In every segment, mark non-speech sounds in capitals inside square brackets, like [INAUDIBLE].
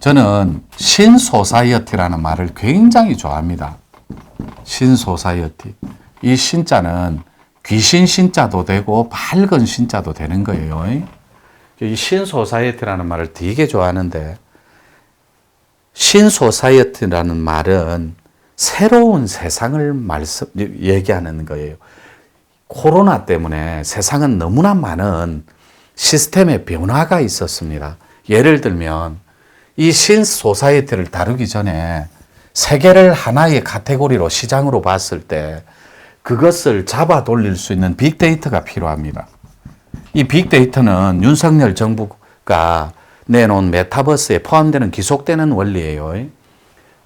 저는 신소사이어티라는 말을 굉장히 좋아합니다. 신소사이어티. 이 신자는 귀신 신자도 되고 밝은 신자도 되는 거예요. 이 신소사이어티라는 말을 되게 좋아하는데 신소사이어티라는 말은 새로운 세상을 말씀 얘기하는 거예요. 코로나 때문에 세상은 너무나 많은 시스템의 변화가 있었습니다. 예를 들면 이 신소사이어티를 다루기 전에 세계를 하나의 카테고리로 시장으로 봤을 때 그것을 잡아 돌릴 수 있는 빅데이터가 필요합니다. 이 빅데이터는 윤석열 정부가 내놓은 메타버스에 포함되는 기속되는 원리예요.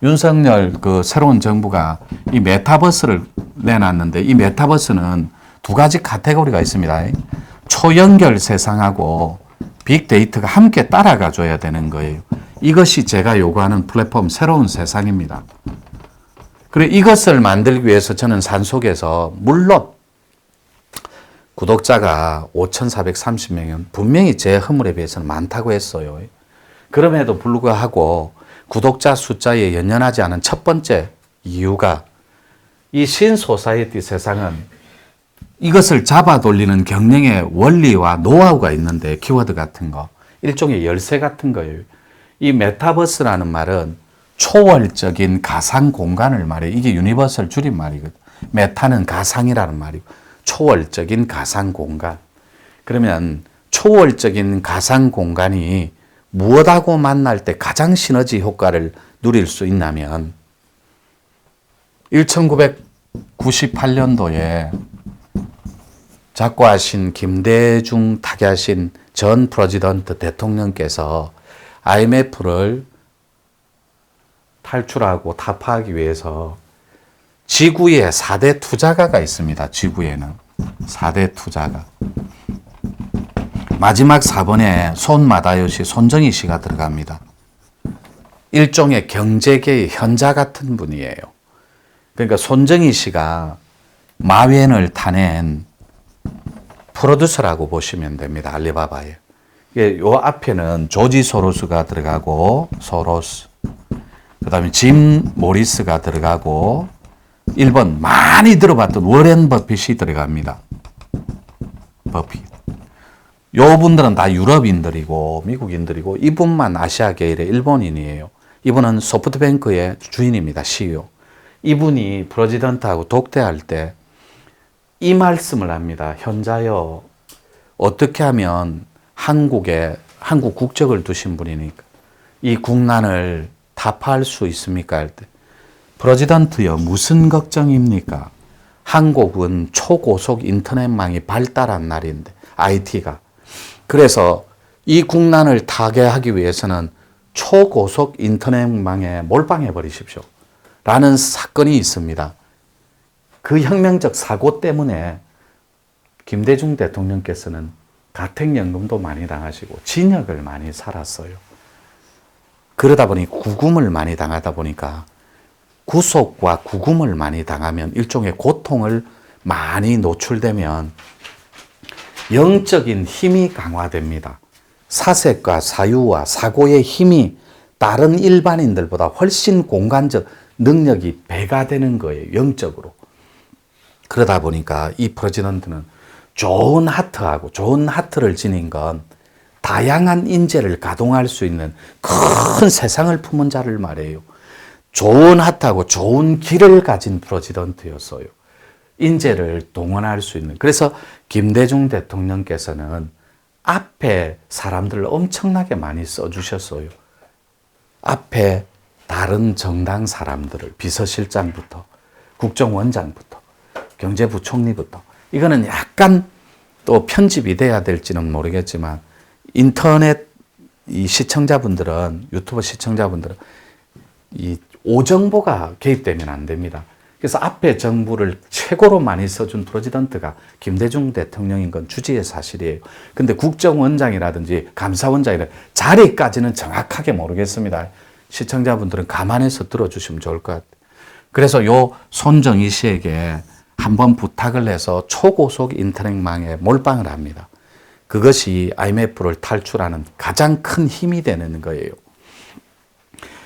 윤석열 그 새로운 정부가 이 메타버스를 내놨는데 이 메타버스는 두 가지 카테고리가 있습니다. 초연결 세상하고 빅데이터가 함께 따라가 줘야 되는 거예요. 이것이 제가 요구하는 플랫폼 새로운 세상입니다. 그래 이것을 만들기 위해서 저는 산속에서 물론 구독자가 5,430명은 분명히 제 허물에 비해서는 많다고 했어요. 그럼에도 불구하고 구독자 숫자에 연연하지 않은 첫 번째 이유가 이 신소사이티 세상은 이것을 잡아 돌리는 경영의 원리와 노하우가 있는데 키워드 같은 거 일종의 열쇠 같은 거예요. 이 메타버스라는 말은 초월적인 가상 공간을 말해 이게 유니버설 줄임말이거든. 메타는 가상이라는 말이고 초월적인 가상 공간. 그러면 초월적인 가상 공간이 무엇하고 만날 때 가장 시너지 효과를 누릴 수 있냐면 1998년도에 작고하신 김대중 타계하신 전 프레지던트 대통령께서 IMF를 탈출하고 타파하기 위해서 지구에 4대 투자가가 있습니다. 지구에는 4대 투자가. 마지막 4번에 손마다요시 손정희 씨가 들어갑니다. 일종의 경제계의 현자 같은 분이에요. 그러니까 손정희 씨가 마웬을 타낸 프로듀서라고 보시면 됩니다. 알리바바에. 요 앞에는 조지 소로스가 들어가고 소로스. 그다음에 짐 모리스가 들어가고 1번 많이 들어봤던 워렌 버핏이 들어갑니다. 버핏. 요 분들은 다 유럽인들이고 미국인들이고 이분만 아시아 계열의 일본인이에요. 이분은 소프트뱅크의 주인입니다. CEO. 이분이 프레지던트하고 독대할 때 이 말씀을 합니다. 현자여 어떻게 하면 한국에 한국 국적을 두신 분이니까 이 국난을 타파할 수 있습니까? 할 때 프레지던트여 무슨 걱정입니까? 한국은 초고속 인터넷망이 발달한 나라인데 IT가 그래서 이 국난을 타개하기 위해서는 초고속 인터넷망에 몰빵해 버리십시오. 라는 사건이 있습니다. 그 혁명적 사고 때문에 김대중 대통령께서는 가택연금도 많이 당하시고 진역을 많이 살았어요. 그러다 보니 구금을 많이 당하다 보니까 구속과 구금을 많이 당하면 일종의 고통을 많이 노출되면 영적인 힘이 강화됩니다. 사색과 사유와 사고의 힘이 다른 일반인들보다 훨씬 공간적 능력이 배가 되는 거예요. 영적으로. 그러다 보니까 이 프레지던트는 좋은 하트하고 좋은 하트를 지닌 건 다양한 인재를 가동할 수 있는 큰 세상을 품은 자를 말해요. 좋은 하트하고 좋은 길을 가진 프레지던트였어요. 인재를 동원할 수 있는. 그래서 김대중 대통령께서는 앞에 사람들을 엄청나게 많이 써주셨어요. 앞에 다른 정당 사람들을 비서실장부터 국정원장부터 경제부총리부터 이거는 약간 또 편집이 돼야 될지는 모르겠지만 인터넷 이 시청자분들은 유튜브 시청자분들은 이 오정보가 개입되면 안 됩니다. 그래서 앞에 정부를 최고로 많이 써준 프레지던트가 김대중 대통령인 건 주지의 사실이에요. 근데 국정원장이라든지 감사원장이라 자리까지는 정확하게 모르겠습니다. 시청자분들은 감안해서 들어주시면 좋을 것 같아요. 그래서 요 손정희 씨에게 한번 부탁을 해서 초고속 인터넷망에 몰빵을 합니다. 그것이 IMF를 탈출하는 가장 큰 힘이 되는 거예요.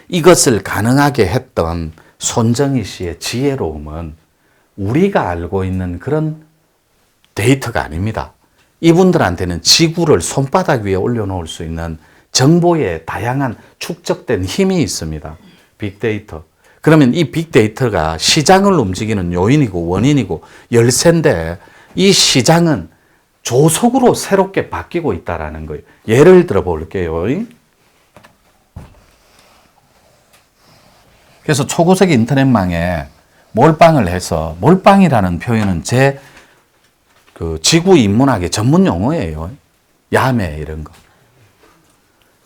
이것을 가능하게 했던 손정희 씨의 지혜로움은 우리가 알고 있는 그런 데이터가 아닙니다. 이분들한테는 지구를 손바닥 위에 올려놓을 수 있는 정보의 다양한 축적된 힘이 있습니다. 빅데이터. 그러면 이 빅데이터가 시장을 움직이는 요인이고 원인이고 열쇠인데 이 시장은 조속으로 새롭게 바뀌고 있다라는 거예요. 예를 들어 볼게요. 그래서 초고속 인터넷망에 몰빵을 해서 몰빵이라는 표현은 제 그 지구 인문학의 전문 용어예요. 야매 이런 거.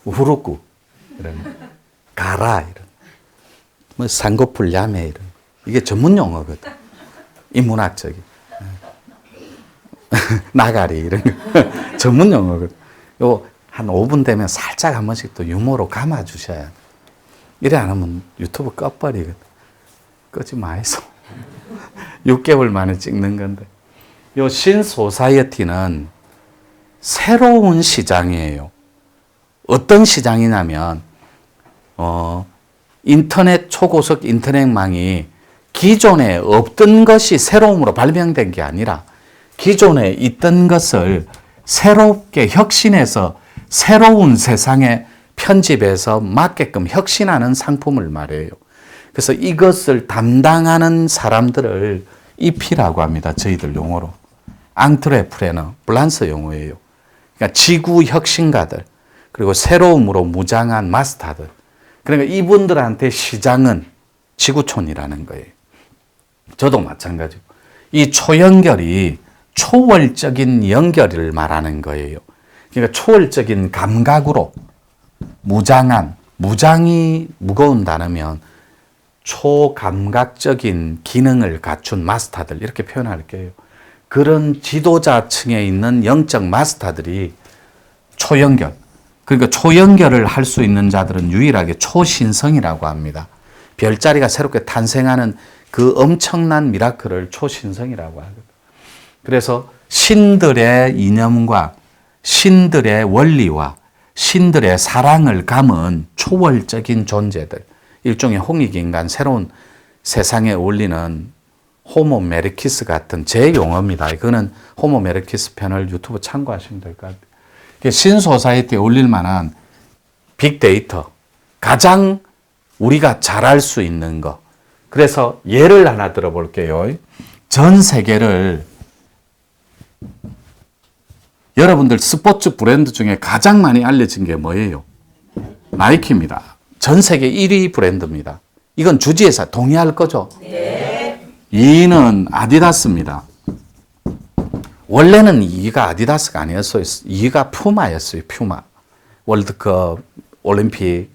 우후루꾸 이런 거. 가라 이런 거. 뭐 산고풀 야매 이런 거. 이게 전문 용어거든. 인문학적인. [LAUGHS] 나가리 이런 거. [LAUGHS] 전문 용어거든. 요 한 5분 되면 살짝 한 번씩 또 유머로 감아 주셔야 돼. 이래 안 하면 유튜브 꺼버리거든. 끄지 마이소. [LAUGHS] 6개월 만에 찍는 건데. 요 신소사이어티는 새로운 시장이에요. 어떤 시장이냐면, 어, 인터넷, 초고속 인터넷망이 기존에 없던 것이 새로움으로 발명된 게 아니라 기존에 있던 것을 새롭게 혁신해서 새로운 세상에 편집해서 맞게끔 혁신하는 상품을 말해요. 그래서 이것을 담당하는 사람들을 EP라고 합니다. 저희들 용어로. 앙트레프레너, 블란스 용어예요. 그러니까 지구 혁신가들, 그리고 새로움으로 무장한 마스터들. 그러니까 이분들한테 시장은 지구촌이라는 거예요. 저도 마찬가지고. 이 초연결이 초월적인 연결을 말하는 거예요. 그러니까 초월적인 감각으로 무장한, 무장이 무거운 단어면 초감각적인 기능을 갖춘 마스터들 이렇게 표현할게요. 그런 지도자층에 있는 영적 마스터들이 초연결 그러니까 초연결을 할 수 있는 자들은 유일하게 초신성이라고 합니다. 별자리가 새롭게 탄생하는 그 엄청난 미라클을 초신성이라고 하거든. 그래서 신들의 이념과 신들의 원리와 신들의 사랑을 감은 초월적인 존재들, 일종의 홍익인간, 새로운 세상에 어울리는 호모 메르키스 같은 제 용어입니다. 그거는 호모 메르키스 편을 유튜브 참고하시면 될 것 같아요. 신소사이트에 올릴 만한 빅데이터, 가장 우리가 잘할 수 있는 거. 그래서 예를 하나 들어볼게요. 전 세계를 여러분들 스포츠 브랜드 중에 가장 많이 알려진 게 뭐예요? 나이키입니다. 전 세계 1위 브랜드입니다. 이건 주지회사 동의할 거죠? 네. 2위는 아디다스입니다. 원래는 2위가 아디다스가 아니었어요. 2위가 푸마였어요. 푸마. 월드컵, 올림픽,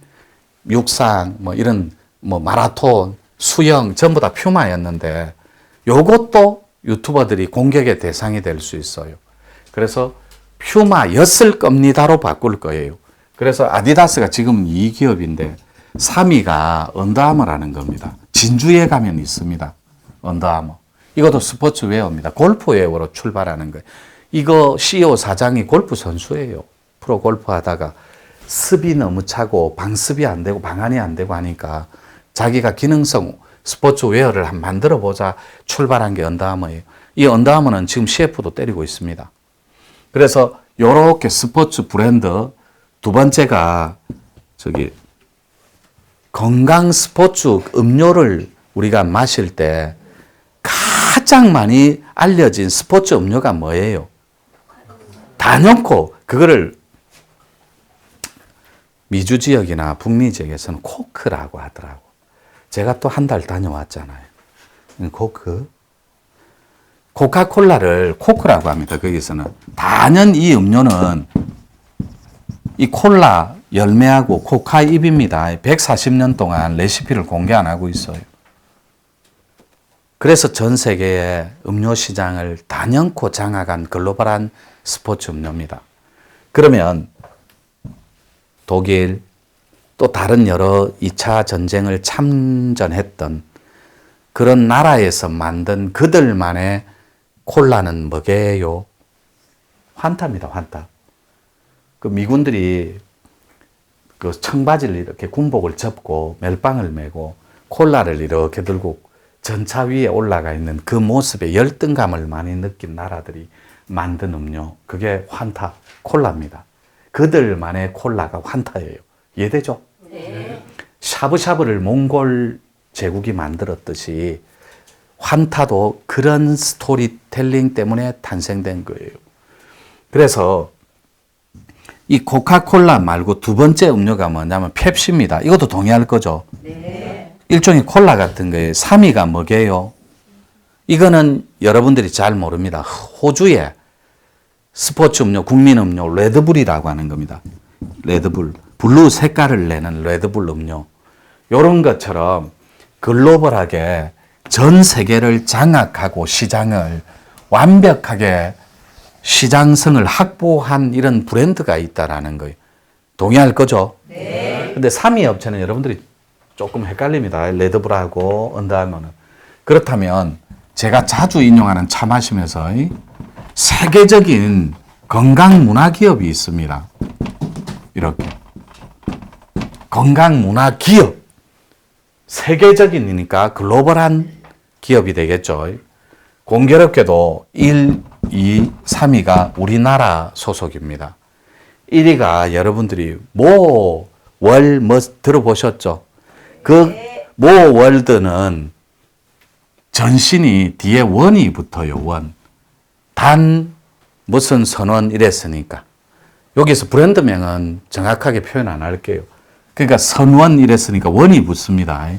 육상, 뭐 이런 뭐 마라톤, 수영 전부 다 퓨마였는데 요것도 유튜버들이 공격의 대상이 될 수 있어요. 그래서 퓨마였을 겁니다로 바꿀 거예요. 그래서 아디다스가 지금 이 기업인데 3위가 언더아머라는 겁니다. 진주에 가면 있습니다. 언더아머. 이것도 스포츠 웨어입니다. 골프 웨어로 출발하는 거예요. 이거 CEO 사장이 골프 선수예요. 프로 골프 하다가 습이 너무 차고 방습이 안 되고 방안이 안 되고 하니까 자기가 기능성 스포츠 웨어를 한 만들어 보자 출발한 게 언더아머예요. 이 언더아머는 지금 CF도 때리고 있습니다. 그래서 요렇게 스포츠 브랜드 두 번째가 저기 건강 스포츠 음료를 우리가 마실 때 가장 많이 알려진 스포츠 음료가 뭐예요? 다 넣고 그거를 미주 지역이나 북미 지역에서는 코크라고 하더라고. 제가 또 한 달 다녀왔잖아요. 코크. 코카콜라를 코크라고 합니다. 거기서는. 단연 이 음료는 이 콜라 열매하고 코카 잎입니다. 140년 동안 레시피를 공개 안 하고 있어요. 그래서 전 세계의 음료 시장을 단연코 장악한 글로벌한 스포츠 음료입니다. 그러면 독일 또 다른 여러 2차 전쟁을 참전했던 그런 나라에서 만든 그들만의 콜라는 뭐게요? 환타입니다, 환타. 그 미군들이 그 청바지를 이렇게 군복을 접고 멜빵을 메고 콜라를 이렇게 들고 전차 위에 올라가 있는 그 모습에 열등감을 많이 느낀 나라들이 만든 음료 그게 환타 콜라입니다. 그들만의 콜라가 환타예요. 이해되죠? 샤브샤브를 몽골 제국이 만들었듯이 환타도 그런 스토리텔링 때문에 탄생된 거예요. 그래서 이 코카콜라 말고 두 번째 음료가 뭐냐면 펩시입니다. 이것도 동의할 거죠? 일종의 콜라 같은 거예요. 3위가 뭐게요? 이거는 여러분들이 잘 모릅니다. 호주의 스포츠 음료, 국민 음료, 레드불이라고 하는 겁니다. 레드불. 블루 색깔을 내는 레드불 음료. 요런 것처럼 글로벌하게 전 세계를 장악하고 시장을 완벽하게 시장성을 확보한 이런 브랜드가 있다라는 거예요. 동의할 거죠? 네. 근데 3위 업체는 여러분들이 조금 헷갈립니다. 레드불하고 언더아머는. 그렇다면 제가 자주 인용하는 차 마시면서 이 세계적인 건강 문화 기업이 있습니다. 이렇게. 건강 문화 기업. 세계적인이니까 글로벌한 기업이 되겠죠. 공교롭게도 1, 2, 3위가 우리나라 소속입니다. 1위가 여러분들이 모월 뭐 들어보셨죠? 그 모 월드는 전신이 뒤에 원이 붙어요. 원. 단 무슨 선원 이랬으니까. 여기서 브랜드명은 정확하게 표현 안 할게요. 그러니까 선원 이랬으니까 원이 붙습니다.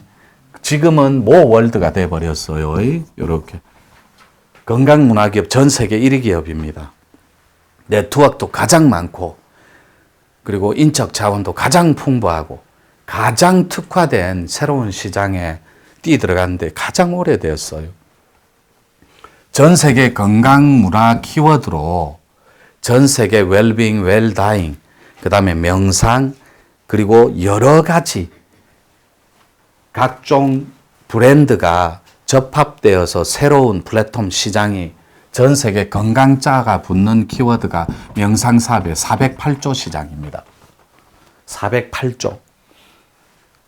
지금은 모 월드가 돼 버렸어요. 이렇게. 건강문화기업 전 세계 1위 기업입니다. 네트워크도 가장 많고 그리고 인적 자원도 가장 풍부하고 가장 특화된 새로운 시장에 뛰 들어갔는데 가장 오래되었어요. 전 세계 건강 문화 키워드로 전 세계 웰빙, 웰다잉, 그 다음에 명상, 그리고 여러 가지 각종 브랜드가 접합되어서 새로운 플랫폼 시장이 전 세계 건강자가 붙는 키워드가 명상 사업의 408조 시장입니다. 408조.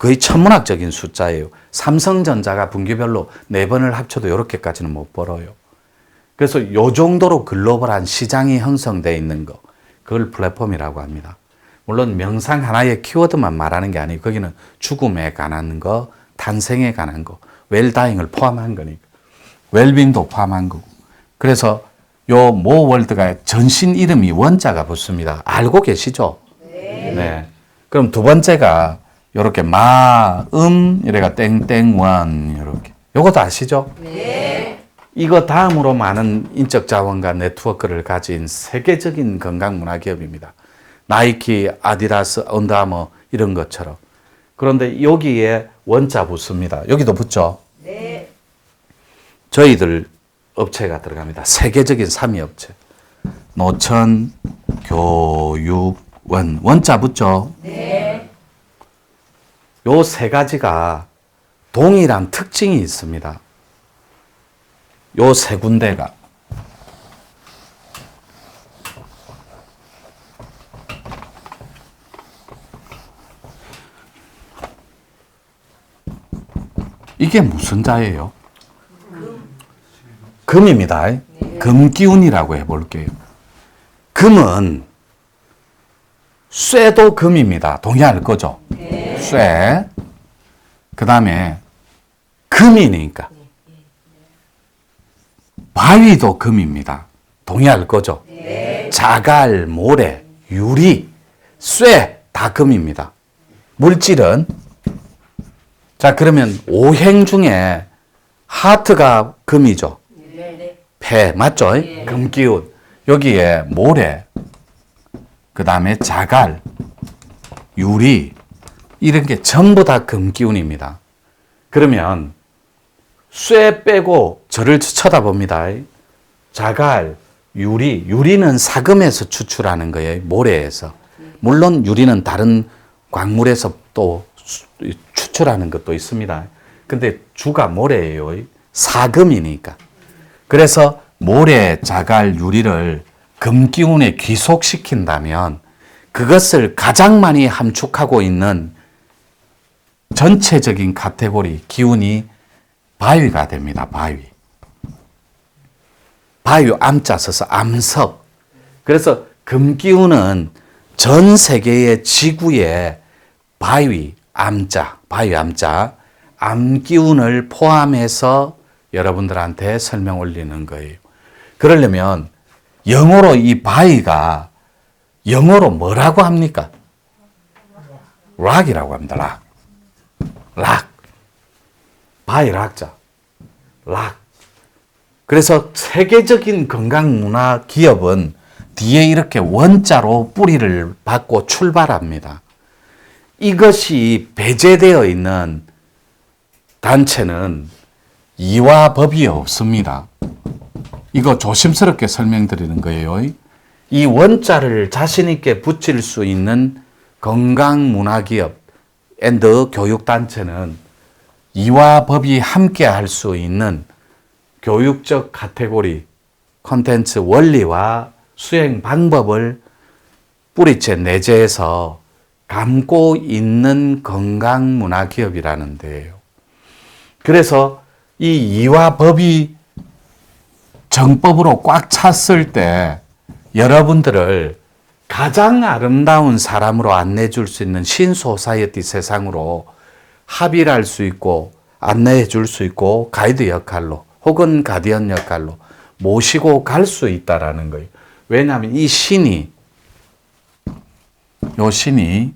거의 천문학적인 숫자예요. 삼성전자가 분기별로 네 번을 합쳐도 이렇게까지는 못 벌어요. 그래서 요 정도로 글로벌한 시장이 형성되어 있는 거, 그걸 플랫폼이라고 합니다. 물론 명상 하나의 키워드만 말하는 게 아니고 거기는 죽음에 관한 거, 탄생에 관한 거, 웰다잉을 포함한 거니까. 웰빙도 포함한 거고. 그래서 요 모 월드가 전신 이름이 원자가 붙습니다. 알고 계시죠? 네. 그럼 두 번째가 요렇게 마음 이래가 땡땡원 이렇게. 요것도 아시죠? 네. 이거 다음으로 많은 인적 자원과 네트워크를 가진 세계적인 건강 문화 기업입니다. 나이키, 아디다스, 언더아머 이런 것처럼. 그런데 여기에 원자 붙습니다. 여기도 붙죠? 네. 저희들 업체가 들어갑니다. 세계적인 3위 업체. 노천, 교육, 원. 원자 붙죠? 네. 요 세 가지가 동일한 특징이 있습니다. 요 세 군데가. 이게 무슨 자예요? 금 입니다. 금기운이라고 해볼게요. 금은 쇠도 금입니다. 동의할 거죠? 쇠. 그 다음에 금이니까. 바위도 금입니다. 동의할 거죠? 자갈, 모래, 유리, 쇠, 다 금입니다. 물질은 자, 그러면 오행 중에 하트가 금이죠. 폐, 맞죠? 금기운. 여기에 모래, 그 다음에 자갈, 유리, 이런 게 전부 다 금기운입니다. 그러면 쇠 빼고 저를 쳐다봅니다. 자갈, 유리, 유리는 사금에서 추출하는 거예요. 모래에서. 물론 유리는 다른 광물에서 또 추출하는 것도 있습니다. 근데 주가 모래예요. 사금이니까. 그래서 모래, 자갈, 유리를 금기운에 귀속시킨다면 그것을 가장 많이 함축하고 있는 전체적인 카테고리 기운이 바위가 됩니다. 바위. 바위 암자 써서 암석. 그래서 금기운은 전 세계의 지구의 바위 암자, 바위 암자, 암기운을 포함해서 여러분들한테 설명 올리는 거예요. 그러려면 영어로 이 바위가 영어로 뭐라고 합니까? 락이라고 합니다. 락. 락. 바위 락자. 락. 그래서 세계적인 건강 문화 기업은 뒤에 이렇게 원자로 뿌리를 받고 출발합니다. 이것이 배제되어 있는 단체는 이와 법이 없습니다. 이거 조심스럽게 설명드리는 거예요. 이 원자를 자신있게 붙일 수 있는 건강문화기업 앤드 교육단체는 이와 법이 함께 할 수 있는 교육적 카테고리, 컨텐츠 원리와 수행 방법을 뿌리째 내재해서 감고 있는 건강문화기업이라는 데예요. 그래서 이 이와 법이 정법으로 꽉 찼을 때 여러분들을 가장 아름다운 사람으로 안내해 줄 수 있는 신소사이어티 세상으로 합의를 할 수 있고 안내해 줄 수 있고 가이드 역할로 혹은 가디언 역할로 모시고 갈 수 있다라는 거예요. 왜냐하면 이 신이 요 신이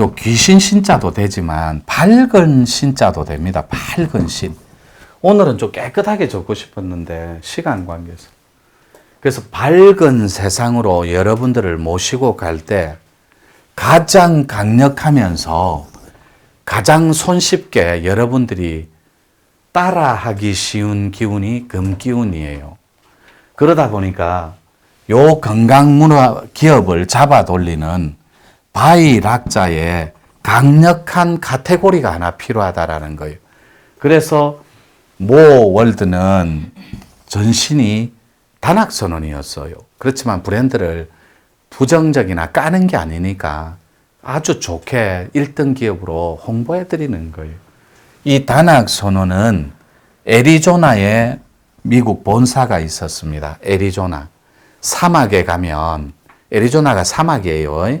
요 귀신 신자도 되지만 밝은 신자도 됩니다. 밝은 신. 오늘은 좀 깨끗하게 적고 싶었는데 시간 관계에서. 그래서 밝은 세상으로 여러분들을 모시고 갈 때 가장 강력하면서 가장 손쉽게 여러분들이 따라하기 쉬운 기운이 금기운이에요. 그러다 보니까 요 건강문화 기업을 잡아 돌리는 바이락자의 강력한 카테고리가 하나 필요하다라는 거예요. 그래서 모 월드는 전신이 단학 선언이었어요. 그렇지만 브랜드를 부정적이나 까는 게 아니니까 아주 좋게 1등 기업으로 홍보해 드리는 거예요. 이 단학 선언은 애리조나에 미국 본사가 있었습니다. 애리조나. 사막에 가면, 애리조나가 사막이에요.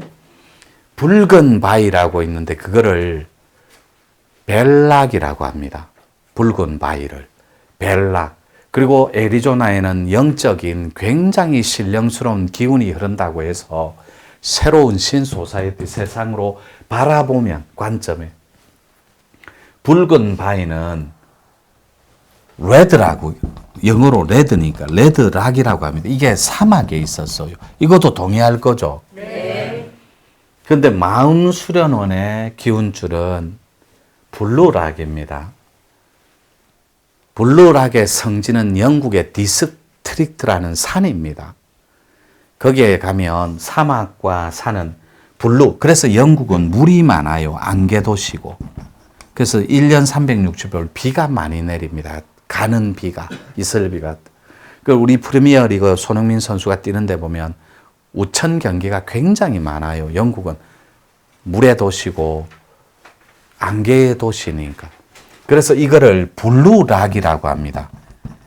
붉은 바위라고 있는데 그거를 벨락이라고 합니다. 붉은 바위를. 벨락. 그리고 애리조나에는 영적인 굉장히 신령스러운 기운이 흐른다고 해서 새로운 신소사이티 세상으로 바라보면 관점에 붉은 바위는 레드라고 영어로 레드니까 레드락이라고 합니다. 이게 사막에 있었어요. 이것도 동의할 거죠. 네. 근데 마음 수련원의 기운줄은 블루락입니다. 블루락의 성지는 영국의 디스트릭트라는 산입니다. 거기에 가면 사막과 산은 블루. 그래서 영국은 물이 많아요. 안개도시고. 그래서 1년 360일 비가 많이 내립니다. 가는 비가, 이슬비가. 그 우리 프리미어 리그 손흥민 선수가 뛰는 데 보면 우천 경기가 굉장히 많아요. 영국은 물의 도시고 안개의 도시니까. 그래서 이거를 블루락이라고 합니다.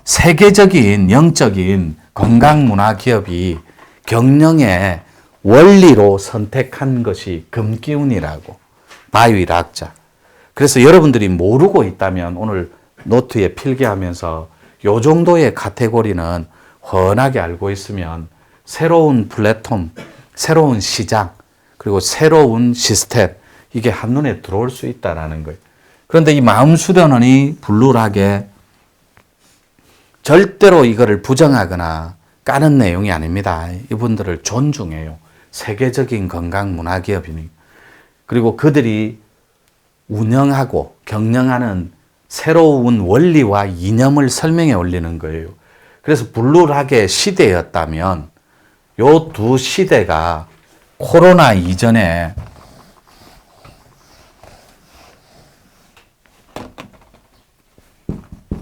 세계적인 영적인 건강문화 기업이 경영의 원리로 선택한 것이 금기운이라고 바위락자. 그래서 여러분들이 모르고 있다면 오늘 노트에 필기하면서 요 정도의 카테고리는 훤하게 알고 있으면 새로운 플랫폼, 새로운 시장, 그리고 새로운 시스템, 이게 한눈에 들어올 수 있다라는 거예요. 그런데 이 마음 수련원이 블루락에 절대로 이거를 부정하거나 까는 내용이 아닙니다. 이분들을 존중해요. 세계적인 건강 문화 기업이니. 그리고 그들이 운영하고 경영하는 새로운 원리와 이념을 설명해 올리는 거예요. 그래서 블루락의 시대였다면 요 두 시대가 코로나 이전에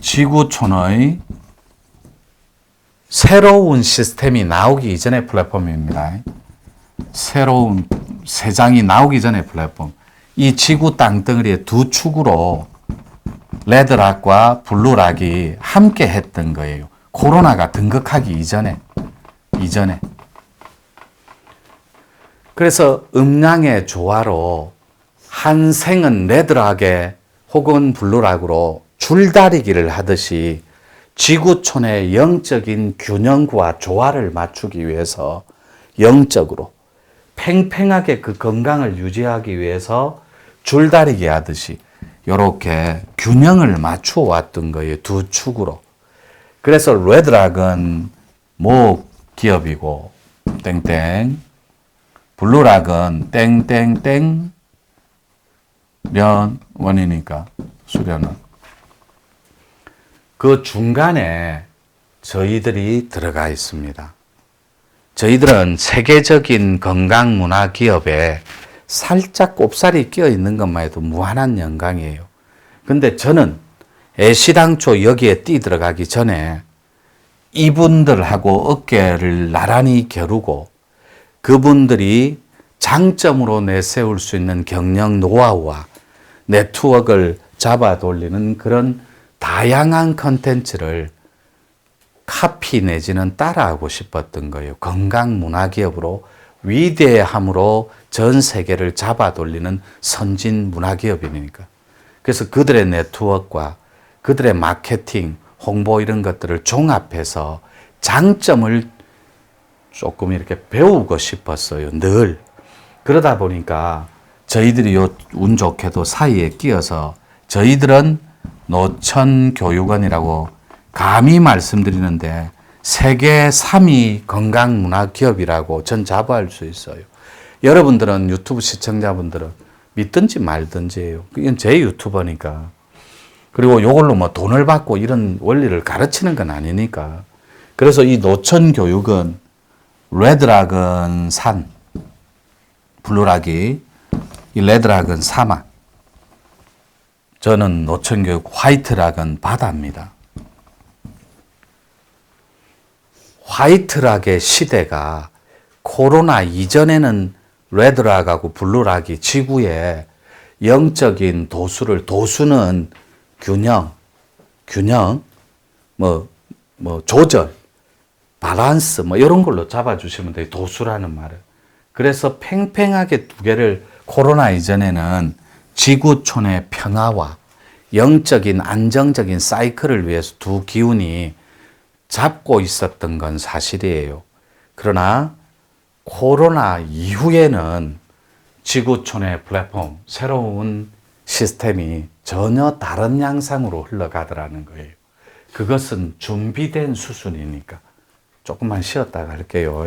지구촌의 새로운 시스템이 나오기 이전의 플랫폼입니다. 새로운 세 장이 나오기 전에 플랫폼 이 지구 땅덩어리의 두 축으로 레드락과 블루락이 함께 했던 거예요. 코로나가 등극하기 이전에 이전에 그래서 음량의 조화로 한 생은 레드락에 혹은 블루락으로 줄다리기를 하듯이 지구촌의 영적인 균형과 조화를 맞추기 위해서 영적으로 팽팽하게 그 건강을 유지하기 위해서 줄다리기 하듯이 이렇게 균형을 맞추어 왔던 거예요. 두 축으로. 그래서 레드락은 목 기업이고 땡땡 블루락은 땡땡땡 면 원이니까 수련은 그 중간에 저희들이 들어가 있습니다. 저희들은 세계적인 건강 문화 기업에 살짝 꼽살이 끼어 있는 것만 해도 무한한 영광이에요. 근데 저는 애시당초 여기에 뛰 들어가기 전에 이분들하고 어깨를 나란히 겨루고 그분들이 장점으로 내세울 수 있는 경영 노하우와 네트워크를 잡아 돌리는 그런 다양한 컨텐츠를 카피 내지는 따라하고 싶었던 거예요. 건강 문화 기업으로 위대함으로 전 세계를 잡아 돌리는 선진 문화 기업이니까. 그래서 그들의 네트워크와 그들의 마케팅, 홍보 이런 것들을 종합해서 장점을 조금 이렇게 배우고 싶었어요. 늘. 그러다 보니까 저희들이 요 운 좋게도 사이에 끼어서 저희들은 노천 교육원이라고 감히 말씀드리는데 세계 3위 건강 문화 기업이라고 전 자부할 수 있어요. 여러분들은 유튜브 시청자분들은 믿든지 말든지예요. 이건 제 유튜버니까. 그리고 요걸로 뭐 돈을 받고 이런 원리를 가르치는 건 아니니까. 그래서 이 노천 교육은 레드락은 산, 블루락이 이 레드락은 사막. 저는 노천 교육 화이트락은 바다입니다. 화이트락의 시대가 코로나 이전에는 레드락하고 블루락이 지구에 영적인 도수를 도수는 균형, 균형, 뭐, 뭐 조절, 바란스 뭐 이런 걸로 잡아주시면 돼요. 도수라는 말을. 그래서 팽팽하게 두 개를 코로나 이전에는 지구촌의 평화와 영적인 안정적인 사이클을 위해서 두 기운이 잡고 있었던 건 사실이에요. 그러나 코로나 이후에는 지구촌의 플랫폼, 새로운 시스템이 전혀 다른 양상으로 흘러가더라는 거예요. 그것은 준비된 수순이니까 조금만 쉬었다가 할게요.